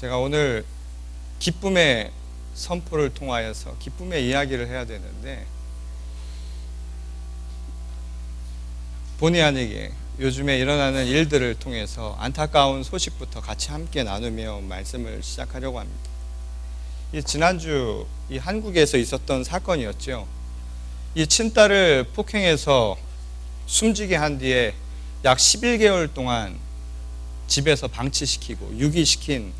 제가 오늘 기쁨의 선포를 통하여서 기쁨의 이야기를 해야 되는데 본의 아니게 요즘에 일어나는 일들을 통해서 안타까운 소식부터 같이 함께 나누며 말씀을 시작하려고 합니다. 이 지난주 이 한국에서 있었던 사건이었죠. 이 친딸을 폭행해서 숨지게 한 뒤에 약 11개월 동안 집에서 방치시키고 유기시킨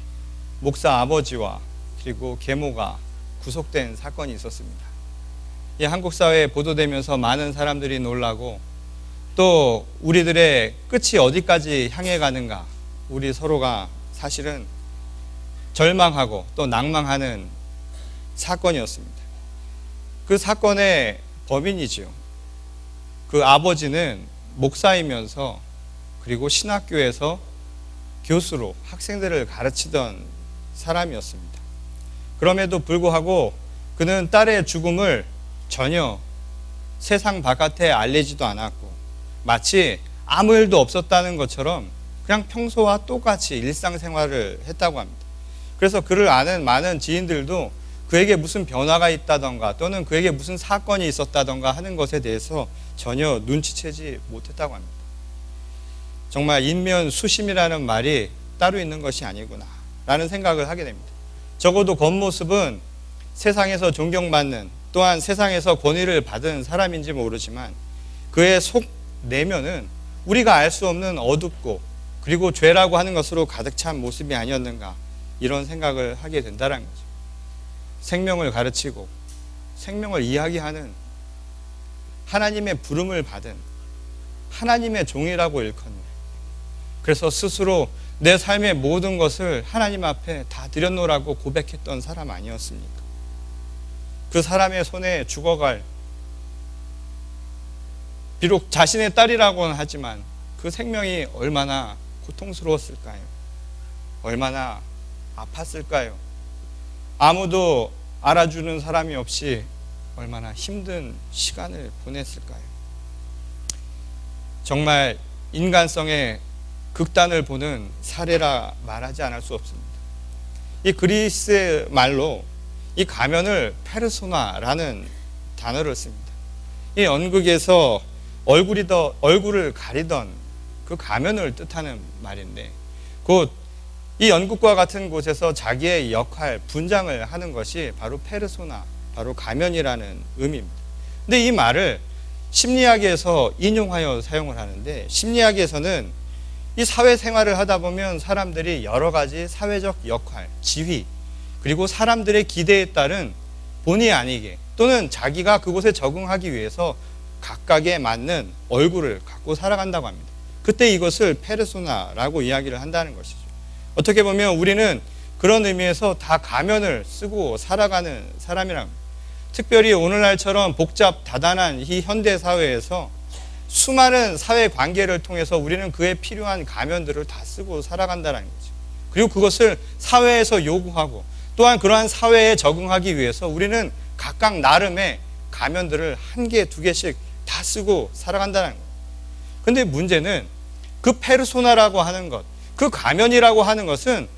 목사 아버지와 그리고 계모가 구속된 사건이 있었습니다. 이 한국 사회에 보도되면서 많은 사람들이 놀라고 또 우리들의 끝이 어디까지 향해 가는가 우리 서로가 사실은 절망하고 또 낭망하는 사건이었습니다. 그 사건의 범인이지요. 그 아버지는 목사이면서 그리고 신학교에서 교수로 학생들을 가르치던 사람이었습니다. 그럼에도 불구하고 그는 딸의 죽음을 전혀 세상 바깥에 알리지도 않았고 마치 아무 일도 없었다는 것처럼 그냥 평소와 똑같이 일상생활을 했다고 합니다. 그래서 그를 아는 많은 지인들도 그에게 무슨 변화가 있다던가 또는 그에게 무슨 사건이 있었다던가 하는 것에 대해서 전혀 눈치채지 못했다고 합니다. 정말 인면 수심이라는 말이 따로 있는 것이 아니구나 라는 생각을 하게 됩니다. 적어도 겉모습은 세상에서 존경받는 또한 세상에서 권위를 받은 사람인지 모르지만 그의 속 내면은 우리가 알 수 없는 어둡고 그리고 죄라고 하는 것으로 가득 찬 모습이 아니었는가 이런 생각을 하게 된다는 거죠. 생명을 가르치고 생명을 이야기하는 하나님의 부름을 받은 하나님의 종이라고 일컫는 그래서 스스로 내 삶의 모든 것을 하나님 앞에 다 드려놓으라고 고백했던 사람 아니었습니까? 그 사람의 손에 죽어갈 비록 자신의 딸이라고는 하지만 그 생명이 얼마나 고통스러웠을까요? 얼마나 아팠을까요? 아무도 알아주는 사람이 없이 얼마나 힘든 시간을 보냈을까요? 정말 인간성의 극단을 보는 사례라 말하지 않을 수 없습니다. 이 그리스 말로 이 가면을 페르소나라는 단어를 씁니다. 이 연극에서 얼굴이 더 얼굴을 가리던 그 가면을 뜻하는 말인데 곧 이 연극과 같은 곳에서 자기의 역할 분장을 하는 것이 바로 페르소나 바로 가면이라는 의미입니다. 근데 이 말을 심리학에서 인용하여 사용을 하는데 심리학에서는 이 사회생활을 하다 보면 사람들이 여러 가지 사회적 역할, 지위, 그리고 사람들의 기대에 따른 본의 아니게 또는 자기가 그곳에 적응하기 위해서 각각에 맞는 얼굴을 갖고 살아간다고 합니다. 그때 이것을 페르소나라고 이야기를 한다는 것이죠. 어떻게 보면 우리는 그런 의미에서 다 가면을 쓰고 살아가는 사람이랍니다. 특별히 오늘날처럼 복잡 다단한 이 현대 사회에서 수많은 사회 관계를 통해서 우리는 그에 필요한 가면들을 다 쓰고 살아간다는 거죠. 그리고 그것을 사회에서 요구하고 또한 그러한 사회에 적응하기 위해서 우리는 각각 나름의 가면들을 한 개, 두 개씩 다 쓰고 살아간다는 거예요. 근데 문제는 그 페르소나라고 하는 것, 그 가면이라고 하는 것은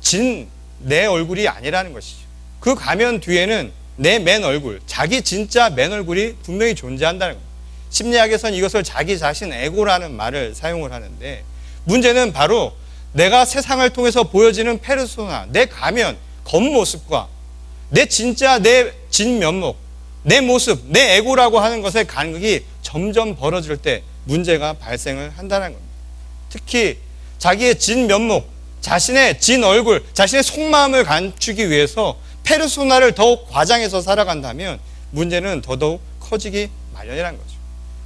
진 내 얼굴이 아니라는 것이죠. 그 가면 뒤에는 내 맨 얼굴, 자기 진짜 맨 얼굴이 분명히 존재한다는 거예요. 심리학에서는 이것을 자기 자신 에고라는 말을 사용을 하는데 문제는 바로 내가 세상을 통해서 보여지는 페르소나, 내 가면, 겉모습과 내 진짜 내 진면목, 내 모습, 내 에고라고 하는 것의 간극이 점점 벌어질 때 문제가 발생을 한다는 겁니다. 특히 자기의 진면목, 자신의 진 얼굴, 자신의 속마음을 감추기 위해서 페르소나를 더욱 과장해서 살아간다면 문제는 더더욱 커지기 마련이라는 거죠.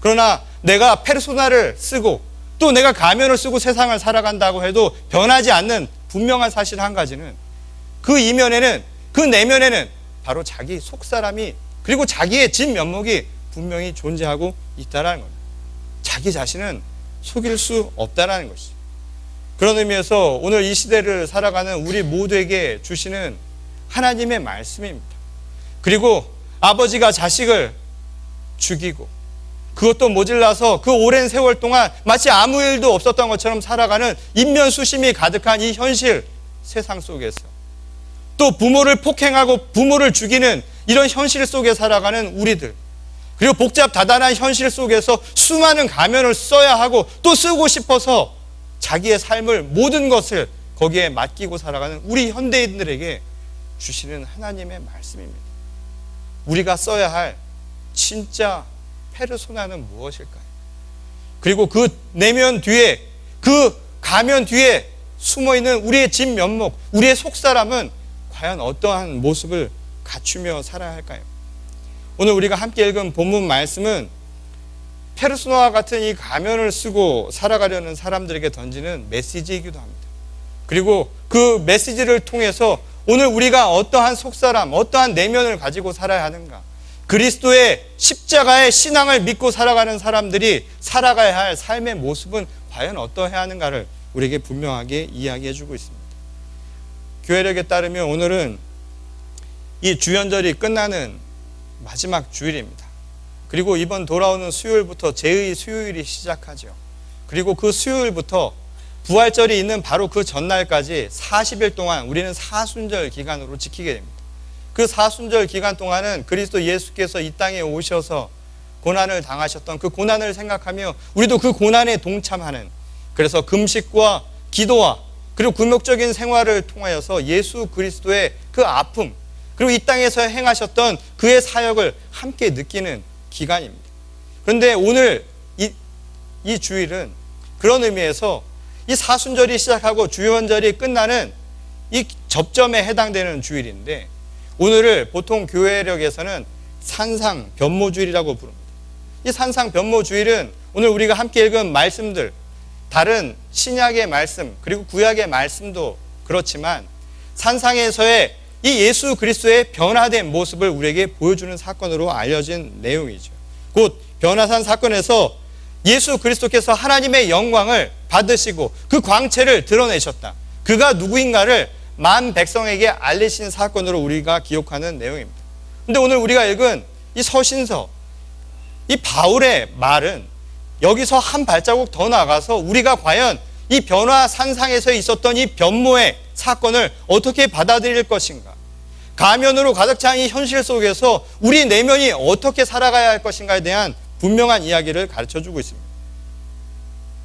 그러나 내가 페르소나를 쓰고 또 내가 가면을 쓰고 세상을 살아간다고 해도 변하지 않는 분명한 사실 한 가지는 그 이면에는 그 내면에는 바로 자기 속 사람이 그리고 자기의 진 면목이 분명히 존재하고 있다라는 겁니다. 자기 자신은 속일 수 없다라는 것이죠. 그런 의미에서 오늘 이 시대를 살아가는 우리 모두에게 주시는 하나님의 말씀입니다. 그리고 아버지가 자식을 죽이고 그것도 모질라서 그 오랜 세월 동안 마치 아무 일도 없었던 것처럼 살아가는 인면수심이 가득한 이 현실, 세상 속에서 또 부모를 폭행하고 부모를 죽이는 이런 현실 속에 살아가는 우리들 그리고 복잡 다단한 현실 속에서 수많은 가면을 써야 하고 또 쓰고 싶어서 자기의 삶을 모든 것을 거기에 맡기고 살아가는 우리 현대인들에게 주시는 하나님의 말씀입니다. 우리가 써야 할 진짜 페르소나는 무엇일까요? 그리고 그 내면 뒤에 그 가면 뒤에 숨어 있는 우리의 진 면목, 우리의 속 사람은 과연 어떠한 모습을 갖추며 살아야 할까요? 오늘 우리가 함께 읽은 본문 말씀은 페르소나와 같은 이 가면을 쓰고 살아가려는 사람들에게 던지는 메시지이기도 합니다. 그리고 그 메시지를 통해서 오늘 우리가 어떠한 속사람, 어떠한 내면을 가지고 살아야 하는가? 그리스도의 십자가의 신앙을 믿고 살아가는 사람들이 살아가야 할 삶의 모습은 과연 어떠해야 하는가를 우리에게 분명하게 이야기해 주고 있습니다. 교회력에 따르면 오늘은 이 주연절이 끝나는 마지막 주일입니다. 그리고 이번 돌아오는 수요일부터 제의 수요일이 시작하죠. 그리고 그 수요일부터 부활절이 있는 바로 그 전날까지 40일 동안 우리는 사순절 기간으로 지키게 됩니다. 그 사순절 기간 동안은 그리스도 예수께서 이 땅에 오셔서 고난을 당하셨던 그 고난을 생각하며 우리도 그 고난에 동참하는 그래서 금식과 기도와 그리고 굴욕적인 생활을 통하여서 예수 그리스도의 그 아픔 그리고 이 땅에서 행하셨던 그의 사역을 함께 느끼는 기간입니다. 그런데 오늘 이, 이 주일은 그런 의미에서 이 사순절이 시작하고 주연절이 끝나는 이 접점에 해당되는 주일인데 오늘을 보통 교회력에서는 산상 변모주일이라고 부릅니다. 이 산상 변모주일은 오늘 우리가 함께 읽은 말씀들 다른 신약의 말씀 그리고 구약의 말씀도 그렇지만 산상에서의 이 예수 그리스도의 변화된 모습을 우리에게 보여주는 사건으로 알려진 내용이죠. 곧 변화산 사건에서 예수 그리스도께서 하나님의 영광을 받으시고 그 광채를 드러내셨다. 그가 누구인가를 만 백성에게 알리신 사건으로 우리가 기억하는 내용입니다. 근데 오늘 우리가 읽은 이 서신서, 이 바울의 말은 여기서 한 발자국 더 나가서 우리가 과연 이 변화 산상에서 있었던 이 변모의 사건을 어떻게 받아들일 것인가? 가면으로 가득 찬 이 현실 속에서 우리 내면이 어떻게 살아가야 할 것인가에 대한 분명한 이야기를 가르쳐 주고 있습니다.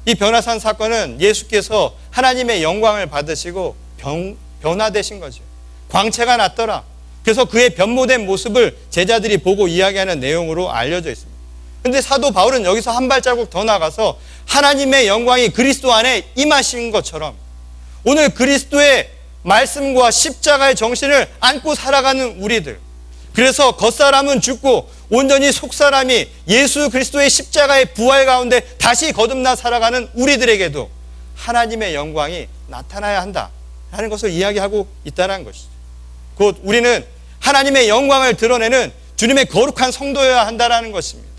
이 변화산 사건은 예수께서 하나님의 영광을 받으시고 변, 변화되신 거죠. 광채가 났더라. 그래서 그의 변모된 모습을 제자들이 보고 이야기하는 내용으로 알려져 있습니다. 근데 사도 바울은 여기서 한 발자국 더 나가서 하나님의 영광이 그리스도 안에 임하신 것처럼 오늘 그리스도의 말씀과 십자가의 정신을 안고 살아가는 우리들. 그래서 겉사람은 죽고 온전히 속사람이 예수 그리스도의 십자가의 부활 가운데 다시 거듭나 살아가는 우리들에게도 하나님의 영광이 나타나야 한다. 라는 것을 이야기하고 있다는 것이죠. 곧 우리는 하나님의 영광을 드러내는 주님의 거룩한 성도여야 한다는 것입니다.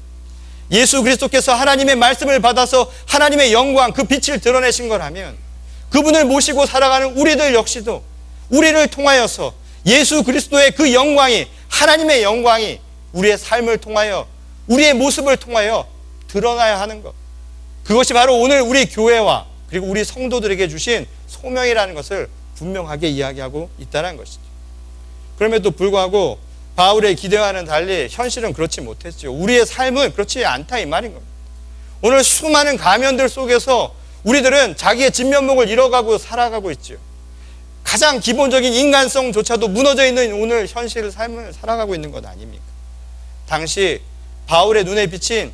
예수 그리스도께서 하나님의 말씀을 받아서 하나님의 영광, 그 빛을 드러내신 거라면 그분을 모시고 살아가는 우리들 역시도 우리를 통하여서 예수 그리스도의 그 영광이 하나님의 영광이 우리의 삶을 통하여 우리의 모습을 통하여 드러나야 하는 것. 그것이 바로 오늘 우리 교회와 그리고 우리 성도들에게 주신 소명이라는 것을 분명하게 이야기하고 있다는 것이죠. 그럼에도 불구하고 바울의 기대와는 달리 현실은 그렇지 못했죠. 우리의 삶은 그렇지 않다 이 말인 겁니다. 오늘 수많은 가면들 속에서 우리들은 자기의 진면목을 잃어가고 살아가고 있죠. 가장 기본적인 인간성조차도 무너져 있는 오늘 현실 삶을 살아가고 있는 것 아닙니까? 당시 바울의 눈에 비친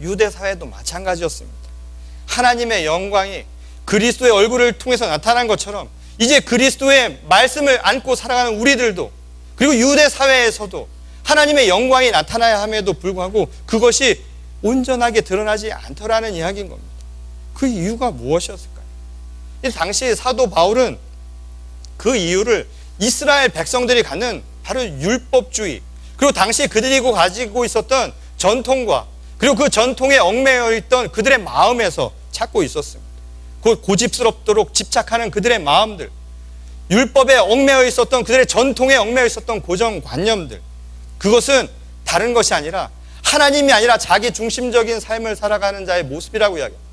유대 사회도 마찬가지였습니다. 하나님의 영광이 그리스도의 얼굴을 통해서 나타난 것처럼 이제 그리스도의 말씀을 안고 살아가는 우리들도 그리고 유대 사회에서도 하나님의 영광이 나타나야 함에도 불구하고 그것이 온전하게 드러나지 않더라는 이야기인 겁니다. 그 이유가 무엇이었을까요? 이 당시 사도 바울은 그 이유를 이스라엘 백성들이 갖는 바로 율법주의 그리고 당시 그들이 가지고 있었던 전통과 그리고 그 전통에 얽매여 있던 그들의 마음에서 찾고 있었습니다. 그 고집스럽도록 집착하는 그들의 마음들, 율법에 얽매여 있었던 그들의 전통에 얽매여 있었던 고정관념들, 그것은 다른 것이 아니라 하나님이 아니라 자기 중심적인 삶을 살아가는 자의 모습이라고 이야기합니다.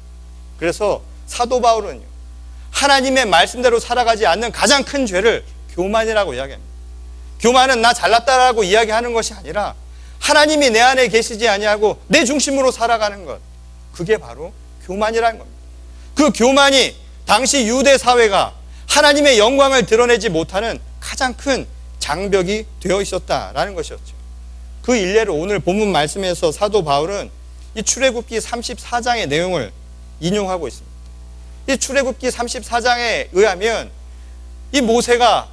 그래서 사도 바울은요, 하나님의 말씀대로 살아가지 않는 가장 큰 죄를 교만이라고 이야기합니다. 교만은 나 잘났다라고 이야기하는 것이 아니라 하나님이 내 안에 계시지 아니하고 내 중심으로 살아가는 것. 그게 바로 교만이라는 겁니다. 그 교만이 당시 유대 사회가 하나님의 영광을 드러내지 못하는 가장 큰 장벽이 되어 있었다라는 것이었죠. 그 일례로 오늘 본문 말씀에서 사도 바울은 이 출애굽기 34장의 내용을 인용하고 있습니다. 이 출애굽기 34장에 의하면 이 모세가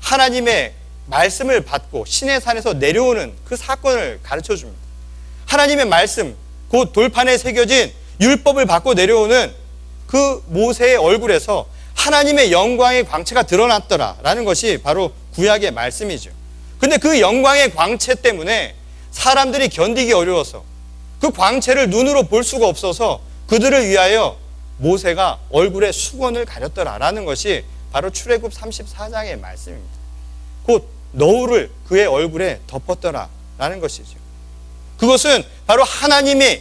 하나님의 말씀을 받고 신의 산에서 내려오는 그 사건을 가르쳐 줍니다. 하나님의 말씀, 곧 돌판에 새겨진 율법을 받고 내려오는 그 모세의 얼굴에서 하나님의 영광의 광채가 드러났더라라는 것이 바로 구약의 말씀이죠. 근데 그 영광의 광채 때문에 사람들이 견디기 어려워서 그 광채를 눈으로 볼 수가 없어서 그들을 위하여 모세가 얼굴에 수건을 가렸더라라는 것이 바로 출애굽 34장의 말씀입니다. 곧 너울을 그의 얼굴에 덮었더라라는 것이죠. 그것은 바로 하나님이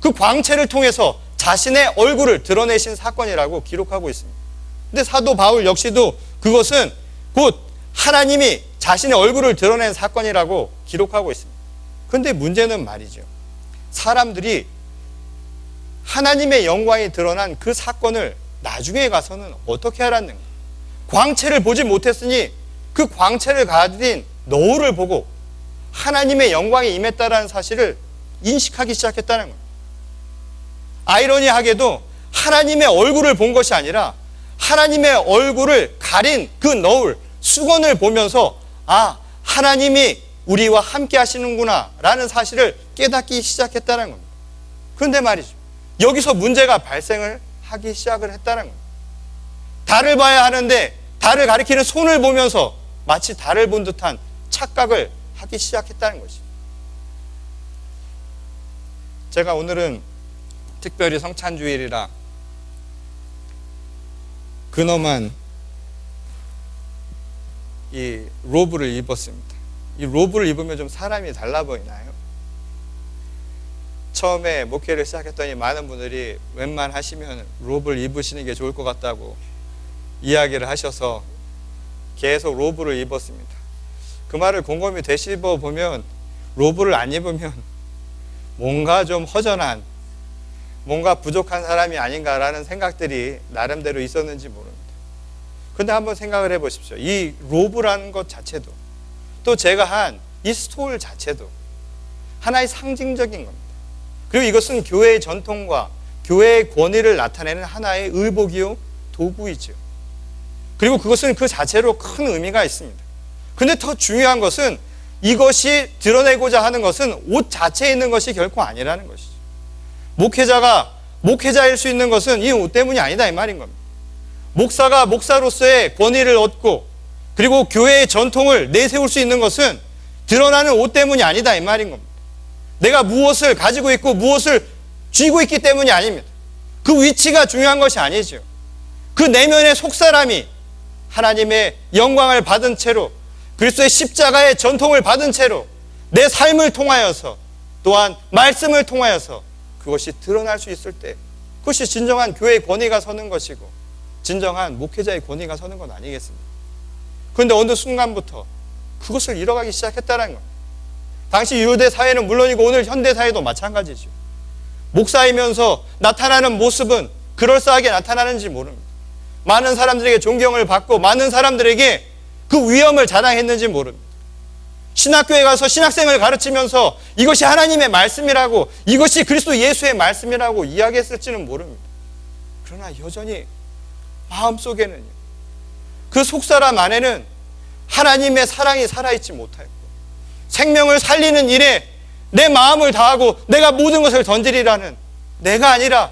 그 광채를 통해서 자신의 얼굴을 드러내신 사건이라고 기록하고 있습니다. 근데 사도 바울 역시도 그것은 곧 하나님이 자신의 얼굴을 드러낸 사건이라고 기록하고 있습니다. 근데 문제는 말이죠. 사람들이 하나님의 영광이 드러난 그 사건을 나중에 가서는 어떻게 알았는가? 광채를 보지 못했으니 그 광채를 가진 너울을 보고 하나님의 영광이 임했다라는 사실을 인식하기 시작했다는 거예요. 아이러니하게도 하나님의 얼굴을 본 것이 아니라 하나님의 얼굴을 가린 그 너울, 수건을 보면서 아, 하나님이 우리와 함께 하시는구나 라는 사실을 깨닫기 시작했다는 겁니다. 그런데 말이죠. 여기서 문제가 발생을 하기 시작을 했다는 겁니다. 달을 봐야 하는데 달을 가리키는 손을 보면서 마치 달을 본 듯한 착각을 하기 시작했다는 것이. 제가 오늘은 특별히 성찬주일이라 근엄한 이 로브를 입었습니다. 이 로브를 입으면 좀 사람이 달라 보이나요? 처음에 목회를 시작했더니 많은 분들이 웬만하시면 로브를 입으시는 게 좋을 것 같다고 이야기를 하셔서 계속 로브를 입었습니다. 그 말을 곰곰이 되씹어 보면 로브를 안 입으면 뭔가 좀 허전한 뭔가 부족한 사람이 아닌가라는 생각들이 나름대로 있었는지 모릅니다. 근데 한번 생각을 해 보십시오. 이 로브라는 것 자체도 또 제가 한 이 스톨 자체도 하나의 상징적인 겁니다. 그리고 이것은 교회의 전통과 교회의 권위를 나타내는 하나의 의복이요 도구이죠. 그리고 그것은 그 자체로 큰 의미가 있습니다. 근데 더 중요한 것은 이것이 드러내고자 하는 것은 옷 자체에 있는 것이 결코 아니라는 것이죠. 목회자가 목회자일 수 있는 것은 이옷 때문이 아니다 이 말인 겁니다. 목사가 목사로서의 권위를 얻고 그리고 교회의 전통을 내세울 수 있는 것은 드러나는 옷 때문이 아니다 이 말인 겁니다. 내가 무엇을 가지고 있고 무엇을 쥐고 있기 때문이 아닙니다. 그 위치가 중요한 것이 아니죠. 그 내면의 속사람이 하나님의 영광을 받은 채로 그리스도의 십자가의 전통을 받은 채로 내 삶을 통하여서 또한 말씀을 통하여서 그것이 드러날 수 있을 때 그것이 진정한 교회의 권위가 서는 것이고 진정한 목회자의 권위가 서는 건 아니겠습니까? 그런데 어느 순간부터 그것을 잃어가기 시작했다는 겁니다. 당시 유대 사회는 물론이고 오늘 현대 사회도 마찬가지죠. 목사이면서 나타나는 모습은 그럴싸하게 나타나는지 모릅니다. 많은 사람들에게 존경을 받고 많은 사람들에게 그 위엄을 자랑했는지 모릅니다. 신학교에 가서 신학생을 가르치면서 이것이 하나님의 말씀이라고 이것이 그리스도 예수의 말씀이라고 이야기했을지는 모릅니다. 그러나 여전히 마음속에는 그 속사람 안에는 하나님의 사랑이 살아있지 못하였고 생명을 살리는 일에 내 마음을 다하고 내가 모든 것을 던지리라는 내가 아니라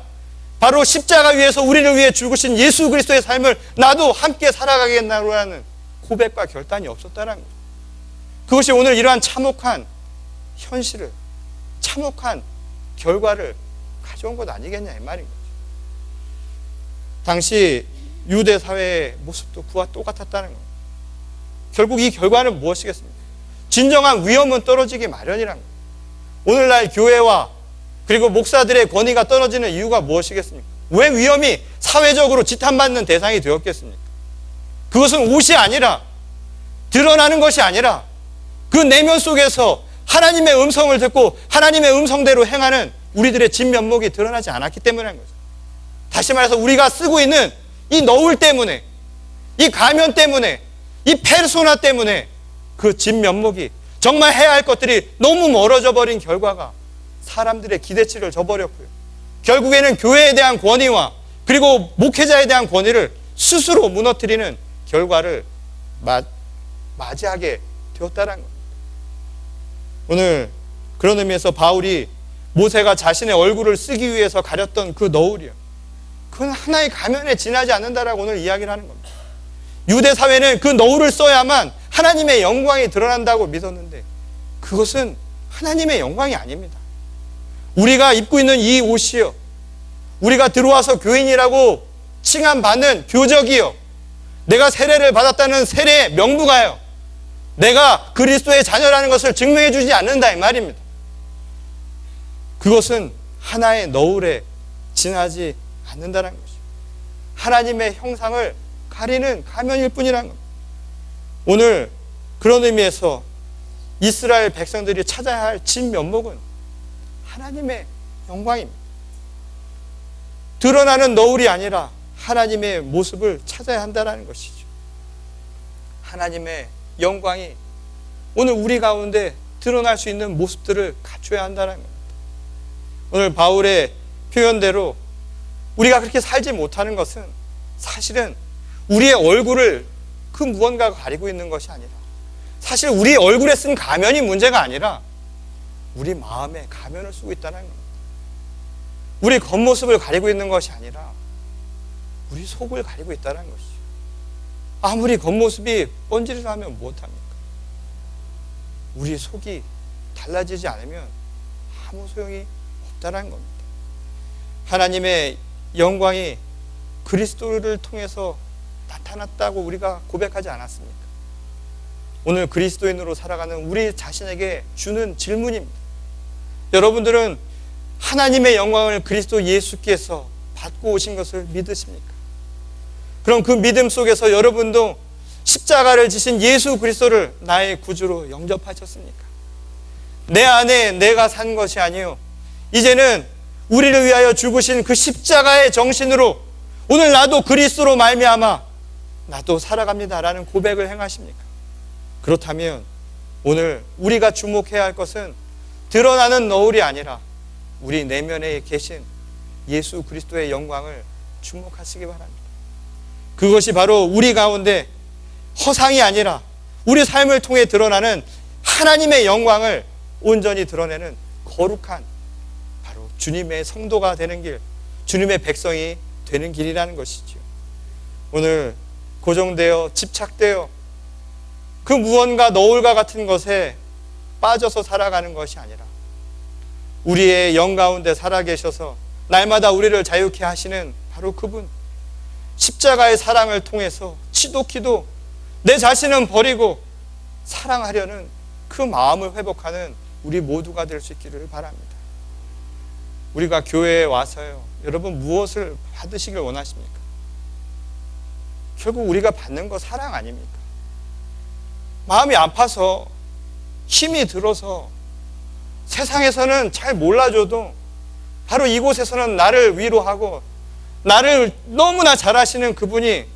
바로 십자가 위에서 우리를 위해 죽으신 예수 그리스도의 삶을 나도 함께 살아가겠나라는 고백과 결단이 없었다는 거죠. 그것이 오늘 이러한 참혹한 현실을 참혹한 결과를 가져온 것 아니겠냐 이 말인 거죠. 당시 유대 사회의 모습도 그와 똑같았다는 겁니다. 결국 이 결과는 무엇이겠습니까? 진정한 위험은 떨어지기 마련이란 거예요. 오늘날 교회와 그리고 목사들의 권위가 떨어지는 이유가 무엇이겠습니까? 왜 위험이 사회적으로 지탄받는 대상이 되었겠습니까? 그것은 옷이 아니라 드러나는 것이 아니라 그 내면 속에서 하나님의 음성을 듣고 하나님의 음성대로 행하는 우리들의 진면목이 드러나지 않았기 때문인 거죠. 다시 말해서 우리가 쓰고 있는 이 너울 때문에 이 가면 때문에 이 페르소나 때문에 그 진면목이 정말 해야 할 것들이 너무 멀어져 버린 결과가 사람들의 기대치를 저버렸고요. 결국에는 교회에 대한 권위와 그리고 목회자에 대한 권위를 스스로 무너뜨리는 결과를 맞, 맞이하게 되었다는 겁니다. 오늘 그런 의미에서 바울이 모세가 자신의 얼굴을 쓰기 위해서 가렸던 그 너울이요. 그건 하나의 가면에 지나지 않는다라고 오늘 이야기를 하는 겁니다. 유대 사회는 그 너울을 써야만 하나님의 영광이 드러난다고 믿었는데 그것은 하나님의 영광이 아닙니다. 우리가 입고 있는 이 옷이요. 우리가 들어와서 교인이라고 칭함받는 교적이요. 내가 세례를 받았다는 세례의 명부가요. 내가 그리스도의 자녀라는 것을 증명해 주지 않는다 이 말입니다. 그것은 하나의 너울에 지나지 않는다는 것이죠. 하나님의 형상을 가리는 가면일 뿐이라는 겁니다. 오늘 그런 의미에서 이스라엘 백성들이 찾아야 할 진면목은 하나님의 영광입니다. 드러나는 너울이 아니라 하나님의 모습을 찾아야 한다는 것이죠. 하나님의 영광이 오늘 우리 가운데 드러날 수 있는 모습들을 갖춰야 한다는 겁니다. 오늘 바울의 표현대로 우리가 그렇게 살지 못하는 것은 사실은 우리의 얼굴을 그 무언가가 가리고 있는 것이 아니라 사실 우리 얼굴에 쓴 가면이 문제가 아니라 우리 마음에 가면을 쓰고 있다는 겁니다. 우리 겉모습을 가리고 있는 것이 아니라 우리 속을 가리고 있다는 것이죠. 아무리 겉모습이 번지르하면 무엇합니까? 우리 속이 달라지지 않으면 아무 소용이 없다는 겁니다. 하나님의 영광이 그리스도를 통해서 나타났다고 우리가 고백하지 않았습니까? 오늘 그리스도인으로 살아가는 우리 자신에게 주는 질문입니다. 여러분들은 하나님의 영광을 그리스도 예수께서 받고 오신 것을 믿으십니까? 그럼 그 믿음 속에서 여러분도 십자가를 지신 예수 그리스도를 나의 구주로 영접하셨습니까? 내 안에 내가 산 것이 아니요. 이제는 우리를 위하여 죽으신 그 십자가의 정신으로 오늘 나도 그리스도로 말미암아 나도 살아갑니다라는 고백을 행하십니까? 그렇다면 오늘 우리가 주목해야 할 것은 드러나는 너울이 아니라 우리 내면에 계신 예수 그리스도의 영광을 주목하시기 바랍니다. 그것이 바로 우리 가운데 허상이 아니라 우리 삶을 통해 드러나는 하나님의 영광을 온전히 드러내는 거룩한 바로 주님의 성도가 되는 길, 주님의 백성이 되는 길이라는 것이죠. 오늘 고정되어 집착되어 그 무언가 너울과 같은 것에 빠져서 살아가는 것이 아니라 우리의 영 가운데 살아계셔서 날마다 우리를 자유케 하시는 바로 그분 십자가의 사랑을 통해서 치도키도 내 자신은 버리고 사랑하려는 그 마음을 회복하는 우리 모두가 될 수 있기를 바랍니다. 우리가 교회에 와서요. 여러분 무엇을 받으시길 원하십니까? 결국 우리가 받는 거 사랑 아닙니까? 마음이 아파서 힘이 들어서 세상에서는 잘 몰라줘도 바로 이곳에서는 나를 위로하고 나를 너무나 잘하시는 그분이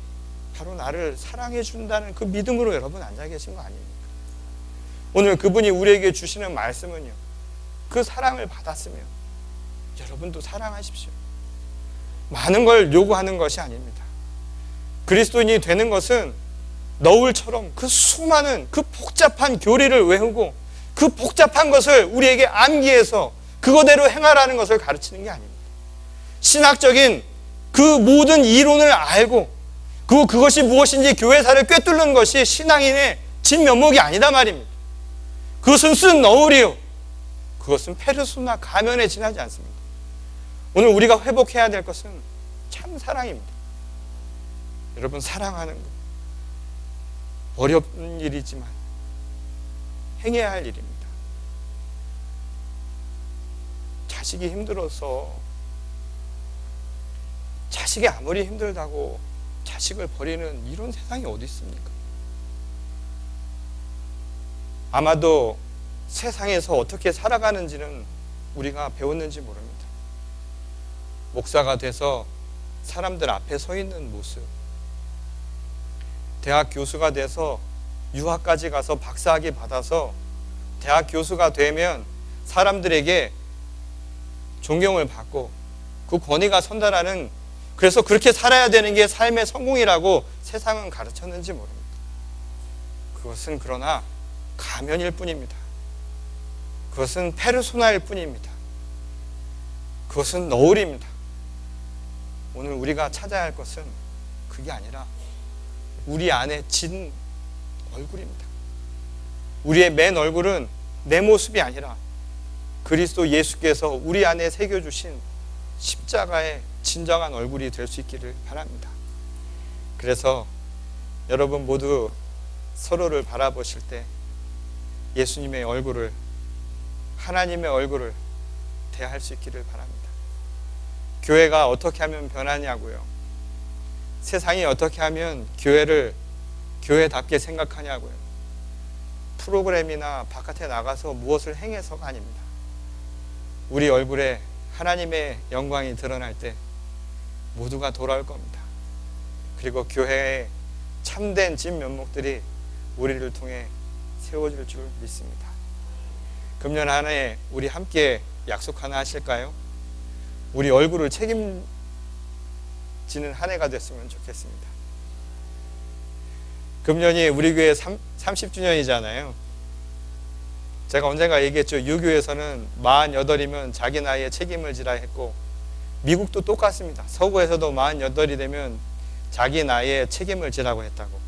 바로 나를 사랑해 준다는 그 믿음으로 여러분 앉아 계신 거 아닙니까? 오늘 그분이 우리에게 주시는 말씀은요. 그 사랑을 받았으면 여러분도 사랑하십시오. 많은 걸 요구하는 것이 아닙니다. 그리스도인이 되는 것은 너울처럼 그 수많은 그 복잡한 교리를 외우고 그 복잡한 것을 우리에게 암기해서 그거대로 행하라는 것을 가르치는 게 아닙니다. 신학적인 그 모든 이론을 알고 그 그것이 무엇인지 교회사를 꿰뚫는 것이 신앙인의 진면목이 아니다 말입니다. 그것은 쓴 너울이요. 그것은 페르소나 가면에 지나지 않습니다. 오늘 우리가 회복해야 될 것은 참 사랑입니다. 여러분 사랑하는 것 어렵은 일이지만 행해야 할 일입니다. 자식이 힘들어서 자식이 아무리 힘들다고 자식을 버리는 이런 세상이 어디 있습니까? 아마도 세상에서 어떻게 살아가는지는 우리가 배웠는지 모릅니다. 목사가 돼서 사람들 앞에 서 있는 모습, 대학 교수가 돼서 유학까지 가서 박사학위 받아서 대학 교수가 되면 사람들에게 존경을 받고 그 권위가 선달하는 그래서 그렇게 살아야 되는 게 삶의 성공이라고 세상은 가르쳤는지 모릅니다. 그것은 그러나 가면일 뿐입니다. 그것은 페르소나일 뿐입니다. 그것은 너울입니다. 오늘 우리가 찾아야 할 것은 그게 아니라 우리 안에 진 얼굴입니다. 우리의 맨 얼굴은 내 모습이 아니라 그리스도 예수께서 우리 안에 새겨주신 십자가의 진정한 얼굴이 될 수 있기를 바랍니다. 그래서 여러분 모두 서로를 바라보실 때 예수님의 얼굴을 하나님의 얼굴을 대할 수 있기를 바랍니다. 교회가 어떻게 하면 변하냐고요. 세상이 어떻게 하면 교회를 교회답게 생각하냐고요. 프로그램이나 바깥에 나가서 무엇을 행해서가 아닙니다. 우리 얼굴에 하나님의 영광이 드러날 때 모두가 돌아올 겁니다. 그리고 교회의 참된 진 면목들이 우리를 통해 세워질 줄 믿습니다. 금년 한해 우리 함께 약속 하나 하실까요? 우리 얼굴을 책임지는 한 해가 됐으면 좋겠습니다. 금년이 우리 교회 30주년이잖아요. 제가 언젠가 얘기했죠. 유교에서는 48이면 자기 나이에 책임을 지라 했고 미국도 똑같습니다. 서구에서도 48이 되면 자기 나이에 책임을 지라고 했다고.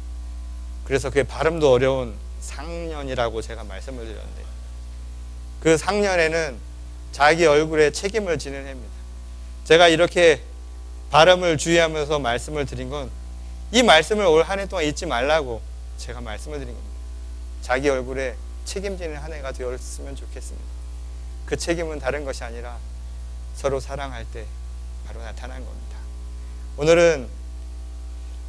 그래서 그게 발음도 어려운 상년이라고 제가 말씀을 드렸는데 그 상년에는 자기 얼굴에 책임을 지는 해입니다. 제가 이렇게 발음을 주의하면서 말씀을 드린 건 이 말씀을 올 한 해 동안 잊지 말라고 제가 말씀을 드린 겁니다. 자기 얼굴에 책임지는 한 해가 되었으면 좋겠습니다. 그 책임은 다른 것이 아니라 서로 사랑할 때 바로 나타난 겁니다. 오늘은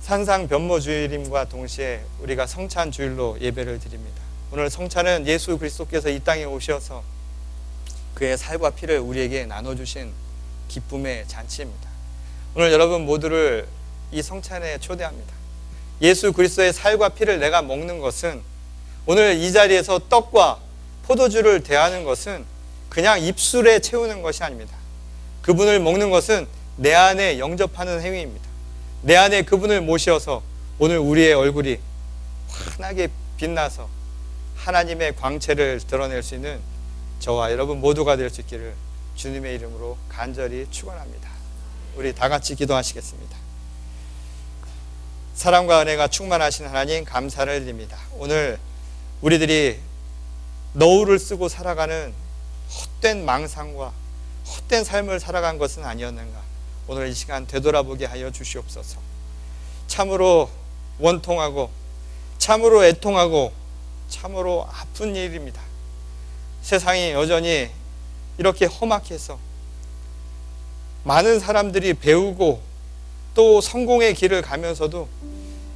산상 변모 주일임과 동시에 우리가 성찬 주일로 예배를 드립니다. 오늘 성찬은 예수 그리스도께서 이 땅에 오셔서 그의 살과 피를 우리에게 나눠주신 기쁨의 잔치입니다. 오늘 여러분 모두를 이 성찬에 초대합니다. 예수 그리스도의 살과 피를 내가 먹는 것은 오늘 이 자리에서 떡과 포도주를 대하는 것은 그냥 입술에 채우는 것이 아닙니다. 그분을 먹는 것은 내 안에 영접하는 행위입니다. 내 안에 그분을 모셔서 오늘 우리의 얼굴이 환하게 빛나서 하나님의 광채를 드러낼 수 있는 저와 여러분 모두가 될 수 있기를 주님의 이름으로 간절히 축원합니다. 우리 다 같이 기도하시겠습니다. 사랑과 은혜가 충만하신 하나님 감사를 드립니다. 오늘 우리들이 너울을 쓰고 살아가는 헛된 망상과 헛된 삶을 살아간 것은 아니었는가? 오늘 이 시간 되돌아보게 하여 주시옵소서. 참으로 원통하고 참으로 애통하고 참으로 아픈 일입니다. 세상이 여전히 이렇게 험악해서 많은 사람들이 배우고 또 성공의 길을 가면서도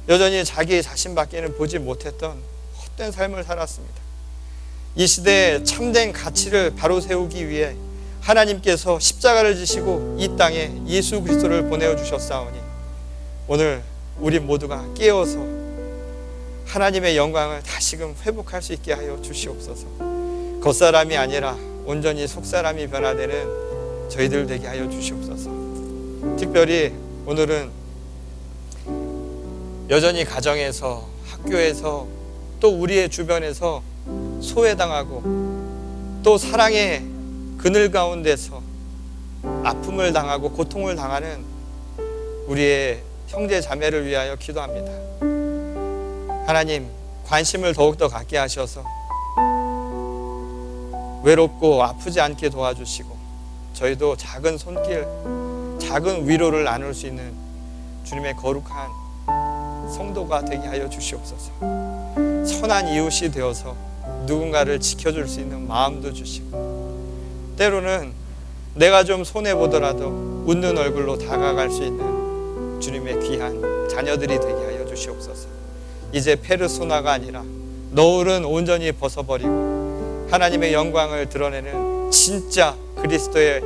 여전히 자기 자신밖에는 보지 못했던 헛된 삶을 살았습니다. 이 시대에 참된 가치를 바로 세우기 위해 하나님께서 십자가를 지시고 이 땅에 예수 그리스도를 보내어 주셨사오니 오늘 우리 모두가 깨어서 하나님의 영광을 다시금 회복할 수 있게 하여 주시옵소서. 겉사람이 아니라 온전히 속사람이 변화되는 저희들 되게 하여 주시옵소서. 특별히 오늘은 여전히 가정에서 학교에서 또 우리의 주변에서 소외당하고 또 사랑의 그늘 가운데서 아픔을 당하고 고통을 당하는 우리의 형제 자매를 위하여 기도합니다. 하나님 관심을 더욱더 갖게 하셔서 외롭고 아프지 않게 도와주시고 저희도 작은 손길, 작은 위로를 나눌 수 있는 주님의 거룩한 성도가 되게 하여 주시옵소서. 선한 이웃이 되어서 누군가를 지켜줄 수 있는 마음도 주시고 때로는 내가 좀 손해 보더라도 웃는 얼굴로 다가갈 수 있는 주님의 귀한 자녀들이 되게 하여 주시옵소서. 이제 페르소나가 아니라 너울은 온전히 벗어버리고 하나님의 영광을 드러내는 진짜 그리스도의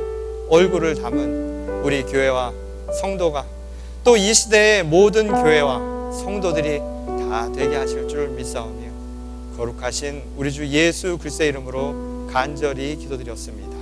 얼굴을 담은 우리 교회와 성도가 또 이 시대의 모든 교회와 성도들이 다 되게 하실 줄 믿사오며 거룩하신 우리 주 예수 그리스도의 이름으로 간절히 기도드렸습니다.